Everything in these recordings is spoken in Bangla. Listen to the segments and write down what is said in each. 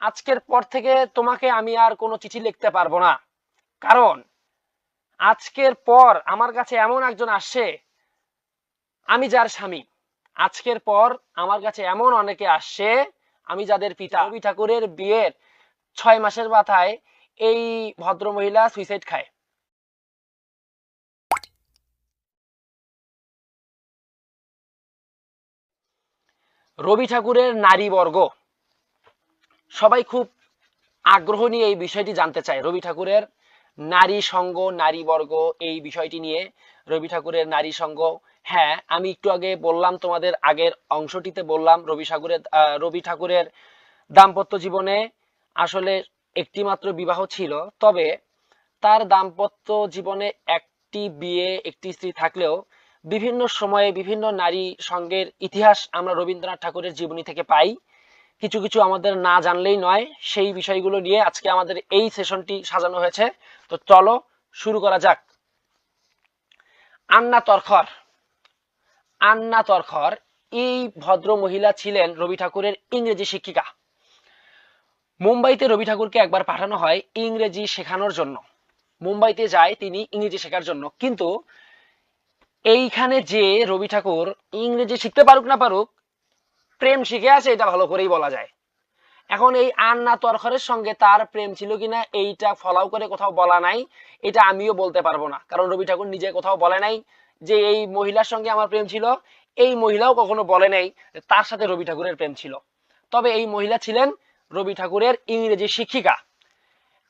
আজকের পর থেকে তোমাকে আমি আর কোনো চিঠি লিখতে পারব না। কারণ আজকের পর আমার কাছে এমন একজন আসছে আমি যার স্বামী। আজকের পর আমার কাছে এমন অনেকে আসছে আমি যাদের পিতা রবি ঠাকুরের বিয়ের ছয় মাসের মাথায় এই ভদ্র মহিলা সুইসাইড খায়। রবি ঠাকুরের নারী বর্গ সবাই খুব আগ্রহ নিয়ে এই বিষয়টি জানতে চায়। রবি ঠাকুরের নারী সঙ্গ, নারী বর্গ এই বিষয়টি নিয়ে। রবি ঠাকুরের নারী সঙ্গ হ্যাঁ আমি একটু আগে বললাম তোমাদের আগের অংশটিতে বললাম রবি ঠাকুরের রবি ঠাকুরের দাম্পত্য জীবনে আসলে একটি মাত্র বিবাহ ছিল। তবে তার দাম্পত্য জীবনে একটি বিয়ে, একটি স্ত্রী থাকলেও বিভিন্ন সময়ে বিভিন্ন নারী সঙ্গের ইতিহাস আমরা রবীন্দ্রনাথ ঠাকুরের জীবনী থেকে পাই। কিছু কিছু আমাদের না জানলেই নয়, সেই বিষয়গুলো নিয়ে আজকে আমাদের এই সেশনটি সাজানো হয়েছে। তো চলো শুরু করা যাক। আন্না তরখর। আন্না তরখর এই ভদ্র মহিলা ছিলেন রবি ঠাকুরের ইংরেজি শিক্ষিকা। মুম্বাইতে রবি ঠাকুরকে একবার পাঠানো হয় ইংরেজি শেখানোর জন্য। মুম্বাইতে যায় তিনি ইংরেজি শেখার জন্য। কিন্তু এইখানে যে রবি ঠাকুর ইংরেজি শিখতে পারুক না পারুক প্রেম শিখে আছে, এটা ভালো করেই বলা যায়। এখন এই আন্না তরখরের সঙ্গে তার প্রেম ছিল কিনা, এইটা ফলাও করে কোথাও বলা নাই, এটা আমিও বলতে পারব না। কারণ রবি ঠাকুর নিজে কোথাও বলে নাই যে, এই মহিলার সঙ্গে আমার প্রেম ছিল, এই মহিলাও কখনো বলে নাই তার সাথে রবি ঠাকুরের প্রেম ছিল। তবে এই মহিলা ছিলেন রবি ঠাকুরের ইংরেজি শিক্ষিকা।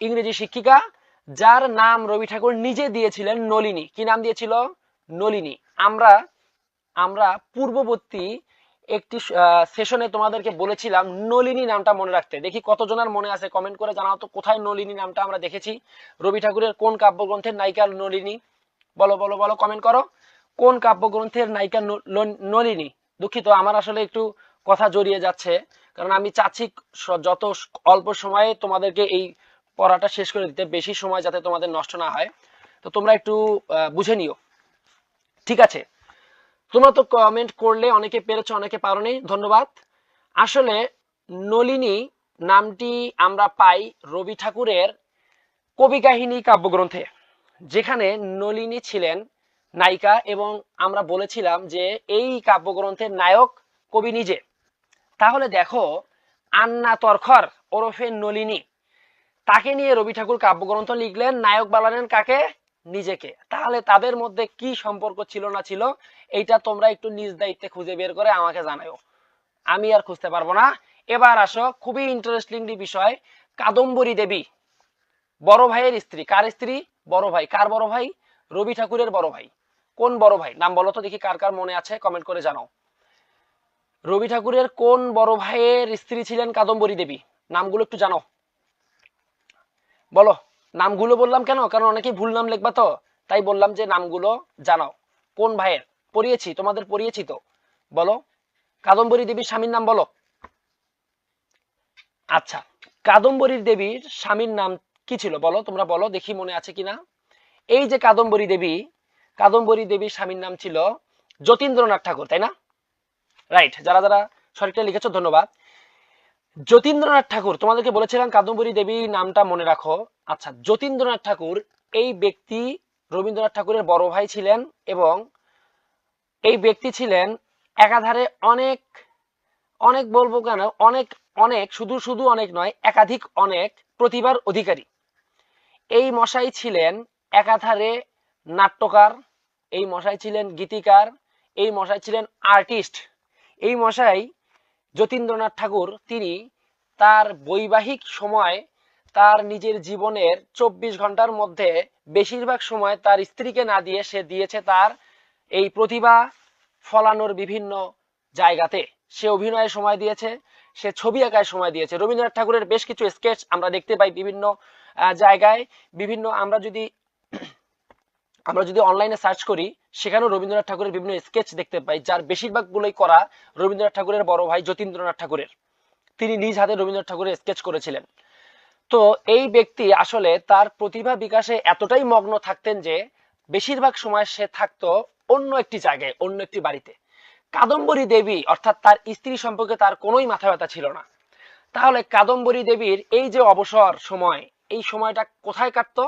ইংরেজি শিক্ষিকা, যার নাম রবি ঠাকুর নিজে দিয়েছিলেন নলিনী। কি নাম দিয়েছিল? নলিনী। আমরা আমরা পূর্ববর্তী একটি সেশনে তোমাদেরকে বলেছিলাম নলিনী নামটা মনে রাখতে। দেখি কতজনের মনে আছে কমেন্ট করে জানাও তো কোথায় নলিনী নামটা আমরা দেখেছি। রবি ঠাকুরের কোন কাব্যগ্রন্থের নায়িকা নলিনী? বলো বলো বলো কমেন্ট করো। কোন কাব্যগ্রন্থের নায়িকা নলিনী? দুঃখিত, আমার আসলে একটু কথা জড়িয়ে যাচ্ছে, কারণ আমি চাচ্ছি যত অল্প সময়ে তোমাদেরকে এই পড়াটা শেষ করে দিতে, বেশি সময় যাতে তোমাদের নষ্ট না হয়। তো তোমরা একটু বুঝে নিও। ঠিক আছে তোমরা তো কমেন্ট করলে, অনেকে পেরেছ, অনেকে পারোনি। ধন্যবাদ। আসলে নলিনী নামটি আমরা পাই রবি ঠাকুরের কবি কাহিনী কাব্যগ্রন্থে, যেখানে নলিনী ছিলেন নায়িকা এবং আমরা বলেছিলাম যে এই কাব্যগ্রন্থের নায়ক কবি নিজে। তাহলে দেখো, আন্না তরখর ওরফে নলিনী, তাকে নিয়ে রবি ঠাকুর কাব্যগ্রন্থ লিখলেন। নায়ক বানালেন কাকে? নিজেকে। তাহলে তাদের মধ্যে কি সম্পর্ক ছিল না ছিল, এইটা তোমরা একটু নিজ দায়িত্বে খুঁজে বের করে আমাকে জানাও আমি আর খুঁজতে পারব না। এবার আসো, খুবই ইন্টারেস্টিং বিষয়, কাদম্বরী দেবী। বড় ভাইয়ের স্ত্রী। কার স্ত্রী? বড় ভাই। কার বড় ভাই? রবি ঠাকুরের বড় ভাই। কোন বড় ভাই? নাম বলো তো দেখি কার কার মনে আছে কমেন্ট করে জানাও। রবি ঠাকুরের কোন বড় ভাইয়ের স্ত্রী ছিলেন কাদম্বরী দেবী? নামগুলো একটু জানো বলো। নামগুলো বললাম কেন? কারণ অনেকেই ভুল নাম লিখবা তো। তাই বললাম যে নামগুলো জানাও। কোন ভাইয়ের? পড়িয়েছি, তোমাদের পড়িয়েছি তো। বলো। কাদম্বরী দেবীর স্বামীর নাম বলো। আচ্ছা কাদম্বরী দেবীর স্বামীর নাম কি ছিল? বলো, তোমরা বলো, দেখি মনে আছে কিনা। এই যে কাদম্বরী দেবী, কাদম্বরী দেবীর স্বামীর নাম ছিল যতীন্দ্রনাথ ঠাকুর, তাই না? রাইট যারা যারা সঠিকটা লিখেছো, ধন্যবাদ। যতীন্দ্রনাথ ঠাকুর, তোমাদেরকে বলেছিলাম কাদম্বরী দেবী নামটা মনে রাখো। আচ্ছা যতীন্দ্রনাথ ঠাকুর, এই ব্যক্তি রবীন্দ্রনাথ ঠাকুরের বড় ভাই ছিলেন এবং এই ব্যক্তি ছিলেন একাধারে অনেক অনেক বলব কেন, অনেক অনেক, শুধু শুধু অনেক নয়, একাধিক অনেক প্রতিভার অধিকারী। এই মশাই ছিলেন একাধারে নাট্যকার, এই মশাই ছিলেন গীতিকার, এই মশাই ছিলেন আর্টিস্ট। এই মশাই যতীন্দ্রনাথ ঠাকুর, তিনি তার বৈবাহিক সময় তার নিজের জীবনের চব্বিশ ঘণ্টার মধ্যে বেশিরভাগ সময় তার স্ত্রীকে না দিয়ে সে দিয়েছে তার এই প্রতিভা ফলানোর বিভিন্ন জায়গাতে। সে অভিনয়ে সময় দিয়েছে, সে ছবি আঁকায় সময় দিয়েছে। রবীন্দ্রনাথ ঠাকুরের বেশ কিছু স্কেচ আমরা দেখতে পাই বিভিন্ন জায়গায়। বিভিন্ন আমরা যদি আমরা যদি অনলাইনে সার্চ করি, সেখানেও রবীন্দ্রনাথ ঠাকুরের বিভিন্ন স্কেচ দেখতে পাই, যার বেশিরভাগ গুলোই করা রবীন্দ্রনাথ ঠাকুরের বড় ভাই যতীন্দ্রনাথ ঠাকুরের। তিনি নিজ হাতে রবীন্দ্রনাথ ঠাকুরের স্কেচ করেছিলেন। তো এই ব্যক্তি আসলে তার প্রতিভা বিকাশে এতটাই মগ্ন থাকতেন যে, বেশিরভাগ সময় সে থাকতো অন্য একটি জায়গায়, অন্য একটি বাড়িতে। কাদম্বরী দেবী, অর্থাৎ তার স্ত্রী সম্পর্কে তার কোনোই মাথা ব্যথা ছিল না। তাহলে কাদম্বরী দেবীর এই যে অবসর সময়, এই সময়টা কোথায় কাটতো?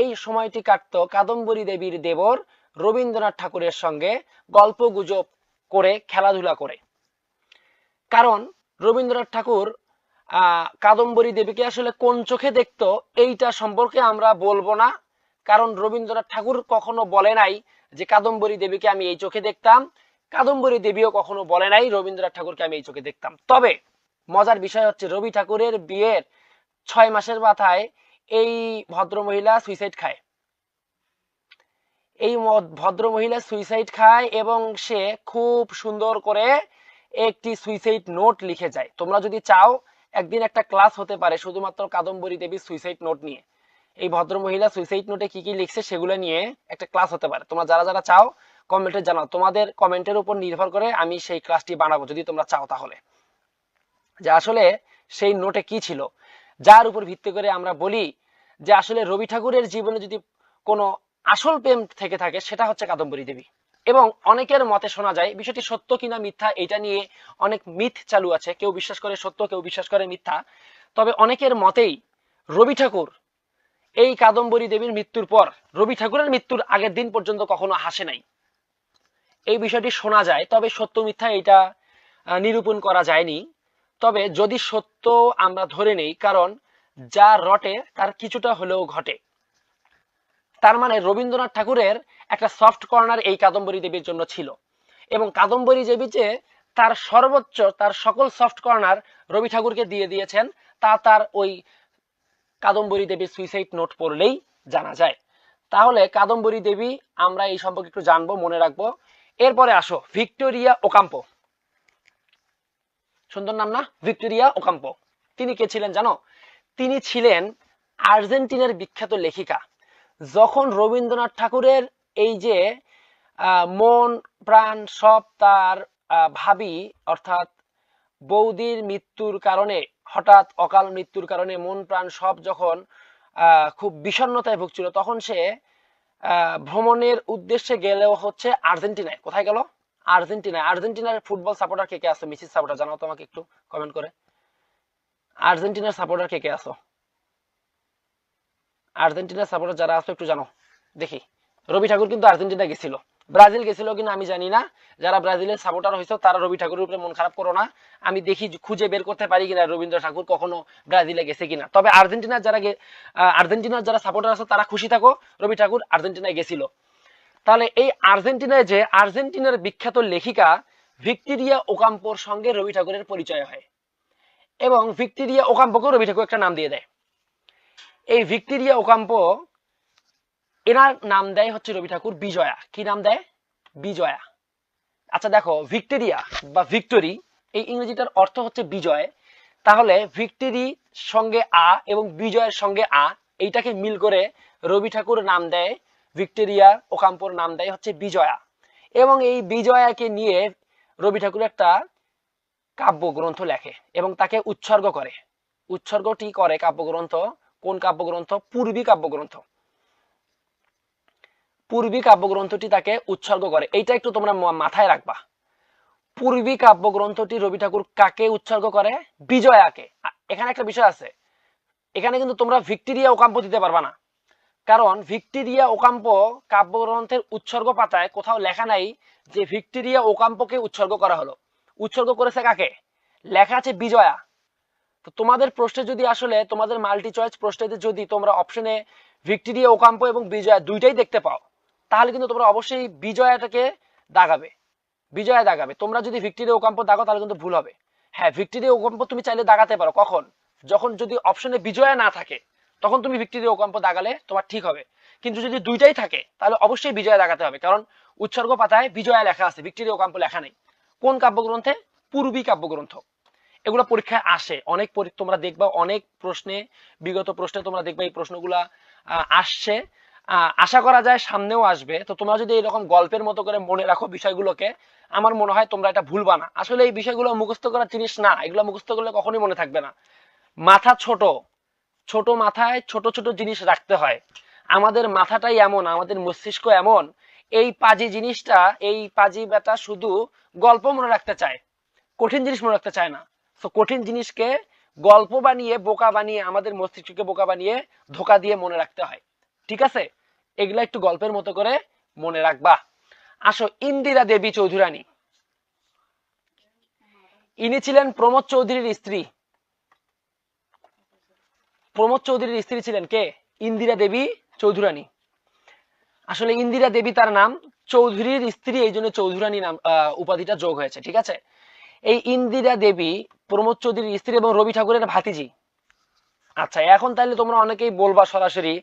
এই সময়টি কাটতো কাদম্বরী দেবীর দেবর রবীন্দ্রনাথ ঠাকুরের সঙ্গে গল্প গুজব করে, খেলাধুলা করে। কারণ রবীন্দ্রনাথ ঠাকুর কাদম্বরী দেবীকে আসলে কোন চোখে দেখতো এইটা সম্পর্কে আমরা বলব না। কারণ রবীন্দ্রনাথ ঠাকুর কখনো বলে নাই যে কাদম্বরী দেবীকে আমি এই চোখে দেখতাম। কাদম্বরী দেবীও কখনো বলে নাই রবীন্দ্রনাথ ঠাকুরকে আমি এই চোখে দেখতাম। তবে মজার বিষয় হচ্ছে রবি ঠাকুরের বিয়ের ছয় মাসের মাথায় এই ভদ্র মহিলা সুইসাইড খায়। এই ভদ্র মহিলা সুইসাইড খায় এবং সে খুব সুন্দর করে একটি সুইসাইড নোট লিখে যায়। তোমরা যদি চাও, একদিন একটা ক্লাস হতে পারে, শুধুমাত্র কাদম্বরী দেবীর সুইসাইড নোট নিয়ে। এই ভদ্র মহিলা সুইসাইড নোটে কি কি লিখছে সেগুলো নিয়ে একটা ক্লাস হতে পারে। তোমরা যারা যারা চাও, কমেন্টে জানাও। তোমাদের কমেন্টের উপর নির্ভর করে আমি সেই ক্লাসটি বানাবো, যদি তোমরা চাও তাহলে। যে আসলে সেই নোটে কি ছিল? যার উপর ভিত্তি করে আমরা বলি যে আসলে রবি ঠাকুরের জীবনে যদি কোনো আসল প্রেম থেকে থাকে, সেটা হচ্ছে কাদম্বরী দেবী। এবং অনেকের মতে শোনা যায়, বিষয়টি সত্য কিনা মিথ্যা, এটা নিয়ে অনেক মিথ চালু আছে। কেউ বিশ্বাস করে সত্য, কেউ বিশ্বাস করে মিথ্যা। তবে অনেকের মতেই রবি ঠাকুর এই কাদম্বরী দেবীর মৃত্যুর পর, রবি ঠাকুরের মৃত্যুর আগের দিন পর্যন্ত কখনো হাসে নাই। এই বিষয়টি শোনা যায়, তবে সত্য মিথ্যা এটা নিরূপণ করা যায়নি। তবে যদি সত্য আমরা ধরে নেই, কারণ যা রটে তার কিছুটা হলেও ঘটে। তার মানে রবীন্দ্রনাথ ঠাকুরের একটা সফট কর্নার এই কাদম্বরী দেবীর জন্য ছিল। এবং কাদম্বরী দেবী যে তার সর্বোচ্চ, তার সকল সফট কর্নার রবি ঠাকুরকে দিয়ে দিয়েছেন, তা তার ওই কাদম্বরী দেবীর সুইসাইড নোট পড়লেই জানা যায়। তাহলে কাদম্বরী দেবী আমরা এই সম্পর্কে একটু জানব, মনে রাখব। এরপরে আসো, ভিক্টোরিয়া ওকাম্পো। সুন্দর নাম না? Victoria Ocampo. তিনি কে ছিলেন জানো? তিনি ছিলেন আর্জেন্টিনার বিখ্যাত লেখিকা। যখন রবীন্দ্রনাথ ঠাকুরের এই যে মন, প্রাণ সব তার ভাবি, অর্থাৎ বৌদির মৃত্যুর কারণে, হঠাৎ অকাল মৃত্যুর কারণে মন, প্রাণ সব যখন খুব বিষণ্ণতায় ভুগছিল, তখন সে ভ্রমণের উদ্দেশ্যে গেলেও হচ্ছে আর্জেন্টিনায়। কোথায় গেল? আর্জেন্টিনায় আর্জেন্টিনার ফুটবল সাপোর্টার কে কে আছে? মেসির সাপোর্টার জানাও তোমাকে একটু কমেন্ট করে। আর্জেন্টিনার সাপোর্টার কে কে আছো? আর্জেন্টিনার সাপোর্টার যারা আছো, একটু জানো দেখি। রবি ঠাকুর কিন্তু আর্জেন্টিনা গেছিল। ব্রাজিল গেছিল কিনা আমি জানি না। যারা ব্রাজিলের সাপোর্টার হয়েছে, তারা রবি ঠাকুরের উপরে মন খারাপ করো না। আমি দেখি খুঁজে বের করতে পারি কিনা রবীন্দ্র ঠাকুর কখনো ব্রাজিলে গেছে কিনা। তবে আর্জেন্টিনার যারা আর্জেন্টিনার যারা সাপোর্টার আছে, তারা খুশি থাকো। রবি ঠাকুর আর্জেন্টিনায় গেছিল। তাহলে এই আর্জেন্টিনায় যে আর্জেন্টিনার বিখ্যাত লেখিকা ভিক্টোরিয়া ওকাম্পোর সঙ্গে রবি ঠাকুরের পরিচয় হয়। এবং ভিক্টোরিয়া ওকাম্পোকে রবি ঠাকুর একটা নাম দিয়ে দেয়। এই ভিক্টোরিয়া ওকাম্পো, এনার নাম দেয় হচ্ছে রবি ঠাকুর বিজয়া। কি নাম দেয়? বিজয়া। আচ্ছা দেখো, ভিক্টোরিয়া বা ভিক্টোরি, এই ইংরেজিটার অর্থ হচ্ছে বিজয়। তাহলে ভিক্টোরি সঙ্গে আ এবং বিজয়ের সঙ্গে আ, এইটাকে মিল করে রবি ঠাকুর নাম দেয় ভিক্টোরিয়া ওকাম্পোর নাম দেয় হচ্ছে বিজয়া। এবং এই বিজয়াকে নিয়ে রবি ঠাকুর একটা কাব্যগ্রন্থ লেখে এবং তাকে উৎসর্গ করে। উৎসর্গটি করে কাব্যগ্রন্থ। কোন কাব্যগ্রন্থ? পূর্বী কাব্যগ্রন্থ। পূর্বী কাব্যগ্রন্থটি তাকে উৎসর্গ করে। এইটা একটু তোমরা মাথায় রাখবা। পূর্বী কাব্যগ্রন্থটি রবি ঠাকুর কাকে উৎসর্গ করে? বিজয়াকে। এখানে একটা বিষয় আছে। এখানে কিন্তু তোমরা ভিক্টোরিয়া ওকাম্প দিতে পারবা না। কারণ ভিক্টোরিয়া ওকাম্প কাব্যগ্রন্থের উৎসর্গ পাতায় কোথাও লেখা নাই যে ভিক্টোরিয়া ওকাম্পকে উৎসর্গ করা হলো। উৎসর্গ করেছে কাকে? লেখা আছে বিজয়া। তো তোমাদের প্রশ্নে যদি আসলে, তোমাদের মাল্টি চয়েস প্রশ্নে যদি তোমরা অপশনে ভিক্টোরিয়া ওকাম্পো এবং বিজয়া দুইটাই দেখতে পাও, তাহলে কিন্তু তোমরা অবশ্যই বিজয়াটাকে দাগাবে। বিজয়া দাগাবে। তোমরা যদি ভিক্টোরিয়া ওকাম্পো দাগো, তাহলে কিন্তু ভুল হবে। হ্যাঁ ভিক্টোরিয়া ওকাম্পো তুমি চাইলে দাগাতে পারো। কখন? যখন যদি অপশনে বিজয়া না থাকে। তখন তুমি ভিক্টোরিয়া ওকাম্পো দাগালে তোমার ঠিক হবে। কিন্তু যদি দুইটাই থাকে, তাহলে অবশ্যই বিজয়া দাগাতে হবে। কারণ উৎসর্গ পাতায় বিজয়া লেখা আছে ভিক্টোরিয়া ওকাম্পো লেখা নেই। কোন কাব্যগ্রন্থে? পূর্বী কাব্যগ্রন্থ। এগুলো পরীক্ষায় আসে। অনেক তোমরা দেখবা, অনেক প্রশ্নে, বিগত প্রশ্নে তোমরা দেখবা এই প্রশ্নগুলা আসছে। আশা করা যায় সামনেও আসবে। তো তোমরা যদি এরকম গল্পের মতো করে মনে রাখো বিষয়গুলোকে, আমার মনে হয় তোমরা এটা ভুলবা না। আসলে এই বিষয়গুলো মুখস্থ করার জিনিস না। এগুলো মুখস্থ করলে কখনোই মনে থাকবে না। মাথা ছোট। ছোট মাথায় ছোট ছোট জিনিস রাখতে হয়। আমাদের মাথাটাই এমন, আমাদের মস্তিষ্ক এমন। এই পাজি জিনিসটা, এই পাজি বেটা শুধু গল্প মনে রাখতে চায়, কঠিন জিনিস মনে রাখতে চায় না। তো কঠিন জিনিসকে গল্প বানিয়ে, বোকা বানিয়ে, আমাদের মস্তিষ্ককে বোকা বানিয়ে ধোকা দিয়ে মনে রাখতে হয়। ঠিক আছে? এগুলা একটু গল্পের মতো করে মনে রাখবা। আসো, ইন্দিরা দেবী চৌধুরানী। ইনি ছিলেন প্রমোদ চৌধুরীর স্ত্রী। প্রমোদ চৌধুরীর স্ত্রী ছিলেন কে? ইন্দিরা দেবী চৌধুরানী। আসলে ইন্দিরা দেবী তার নাম, চৌধুরীর স্ত্রী, এই জন্য চৌধুরানী নাম উপাধিটা যোগ হয়েছে, ঠিক আছে? এই ইন্দিরা দেবী, প্রমোদ চৌধুরীর স্ত্রী এবং রবি ঠাকুরের ভাতিজি। আচ্ছা এখন তাহলে তোমরা অনেকেই বলবা সরাসরি,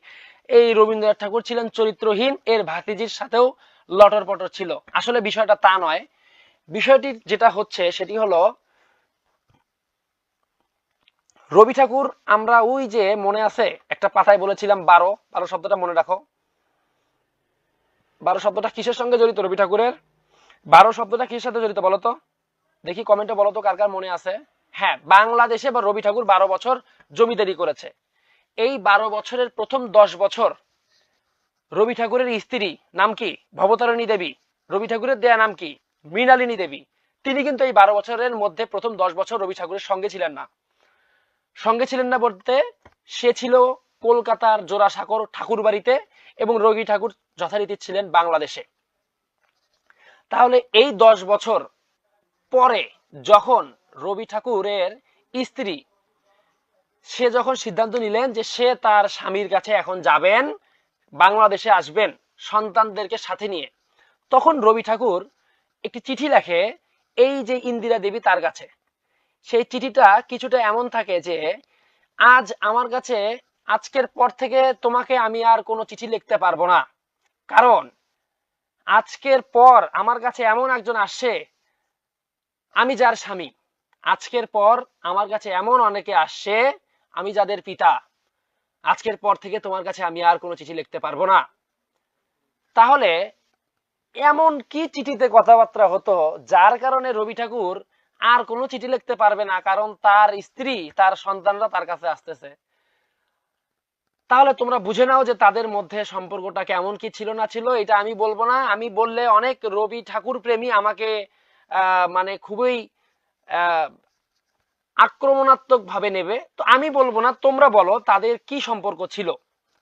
এই রবীন্দ্রনাথ ঠাকুর ছিলেন চরিত্রহীন, এর ভাতিজির সাথেও লটর পটর ছিল। আসলে বিষয়টা তা নয়। বিষয়টি যেটা হচ্ছে, সেটি হলো রবি ঠাকুর, আমরা ওই যে মনে আছে, একটা পাতায় বলেছিলাম বারো বারো শব্দটা মনে রাখো। বারো শব্দটা কিসের সঙ্গে জড়িত রবি ঠাকুরের? বারো শব্দটা কিসের সাথে জড়িত বলতো? দেখি কমেন্টে বলতো কার কার মনে আছে। হ্যাঁ বাংলাদেশে বা রবি ঠাকুর বারো বছর জমিদারি করেছে। এই বারো বছরের প্রথম দশ বছর রবি ঠাকুরের স্ত্রী, নাম কি? ভবতারিণী দেবী। রবি ঠাকুরের দেয়া নাম কি? মৃণালিনী দেবী। তিনি কিন্তু এই বারো বছরের মধ্যে প্রথম দশ বছর রবি ঠাকুরের সঙ্গে ছিলেন না। সঙ্গে ছিলেন না বলতে, সে ছিল কলকাতার জোড়াসাঁকর ঠাকুর বাড়িতে এবং রবি ঠাকুর যথারীতি ছিলেন বাংলাদেশে। তাহলে এই দশ বছর পরে যখন রবি ঠাকুরের স্ত্রী, সে যখন সিদ্ধান্ত নিলেন যে সে তার স্বামীর কাছে এখন যাবেন, বাংলাদেশে আসবেন সন্তানদেরকে সাথে নিয়ে, তখন রবি ঠাকুর একটি চিঠি লেখে, এই যে ইন্দিরা দেবী তার কাছে। সেই চিঠিটা কিছুটা এমন থাকে যে, আজ আমার কাছে আজকের পর থেকে তোমাকে আমি আর কোনো চিঠি লিখতে পারব না। কারণ আজকের পর আমার কাছে এমন একজন আসছে আমি যার স্বামী। আজকের পর আমার কাছে এমন অনেকে আসছে আমি যাদের পিতা। আজকের পর থেকে তোমার কাছে আমি আর কোনো চিঠি লিখতে পারব না। তাহলে এমন কি চিঠিতে কথাবার্তা হতো যার কারণে রবি ঠাকুর আর কোনো চিঠি লিখতে পারবে না, কারণ তার স্ত্রী, তার সন্তানরা তার কাছে আসতেছে। তাহলে তোমরা বুঝে নাও যে তাদের মধ্যে সম্পর্কটা কেমন, কি ছিল, না ছিল, এটা আমি বলব না। আমি বললে অনেক রবি ঠাকুর প্রেমী আমাকে মানে খুবই আক্রমণাত্মক ভাবে নেবে। তো আমি বলব না, তোমরা বলো তাদের কি সম্পর্ক ছিল।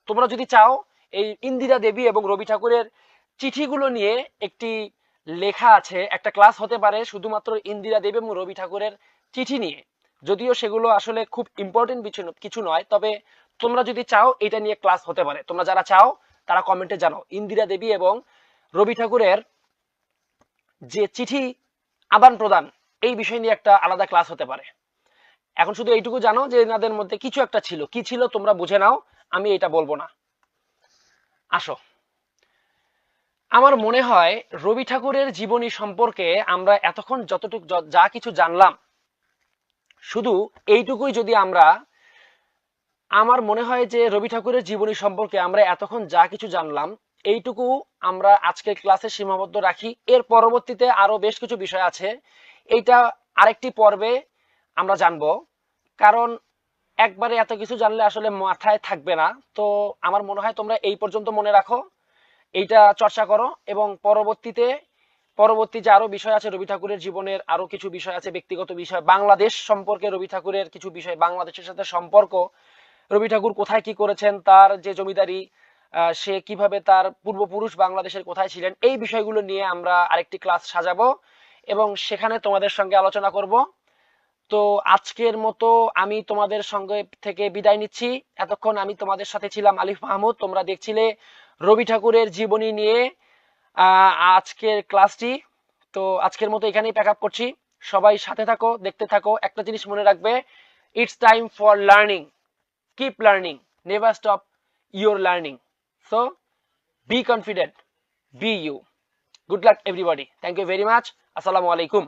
তোমরা যদি চাও, এই ইন্দিরা দেবী এবং রবি ঠাকুরের চিঠিগুলো নিয়ে একটি লেখা আছে, একটা ক্লাস হতে পারে শুধুমাত্র ইন্দিরা দেবী এবং রবি ঠাকুরের চিঠি নিয়ে। যদিও সেগুলো আসলে খুব ইম্পর্টেন্ট কিছু নয়, তবে তোমরা যদি চাও, এটা নিয়ে ক্লাস হতে পারে। তোমরা যারা চাও, তারা কমেন্টে জানাও। ইন্দিরা দেবী এবং রবি ঠাকুরের যে চিঠি আদান প্রদান, এই বিষয় নিয়ে একটা আলাদা ক্লাস হতে পারে। এখন শুধু এইটুকু জানো যে, এনাদের মধ্যে কিছু একটা ছিল। কি ছিল তোমরা বুঝে নাও, আমি এটা বলব না। আসো। আমার মনে হয় রবি ঠাকুরের জীবনী সম্পর্কে আমরা এতক্ষণ যতটুকু যা কিছু জানলাম, শুধু এইটুকুই যদি আমরা, আমার মনে হয় যে রবি ঠাকুরের জীবনী সম্পর্কে আমরা এতক্ষণ যা কিছু জানলাম, এইটুকু আমরা আজকের ক্লাসে সীমাবদ্ধ রাখি। এর পরবর্তীতে আরও বেশ কিছু বিষয় আছে। এইটা আরেকটি পর্বে আমরা জানব। কারণ একবারে এত কিছু জানলে আসলে মাথায় থাকবে না। তো আমার মনে হয় তোমরা এই পর্যন্ত মনে রাখো। এইটা চর্চা করো এবং পরবর্তীতে, পরবর্তী যে আরও বিষয় আছে রবি ঠাকুরের জীবনের আরও কিছু বিষয় আছে, ব্যক্তিগত বিষয়, বাংলাদেশ সম্পর্কে রবি ঠাকুরের কিছু বিষয়, বাংলাদেশের সাথে সম্পর্ক, রবি ঠাকুর কোথায় কি করেছেন, তার যে জমিদারি সে কীভাবে তার পূর্বপুরুষ বাংলাদেশের কোথায় ছিলেন, এই বিষয়গুলো নিয়ে আমরা আরেকটি ক্লাস সাজাবো এবং সেখানে তোমাদের সঙ্গে আলোচনা করব। তো আজকের মতো আমি তোমাদের সঙ্গে থেকে বিদায় নিচ্ছি। এতক্ষণ আমি তোমাদের সাথে ছিলাম আলিফ মাহমুদ। তোমরা দেখছিলে রবি ঠাকুরের জীবনী নিয়ে আজকের ক্লাসটি। তো আজকের মতো এখানেই প্যাক আপ করছি। সবাই সাথে থাকো, দেখতে থাকো। একটা জিনিস মনে রাখবে it's time for learning keep learning never stop your learning so be confident be you good luck everybody thank you very much আসসালামু আলাইকুম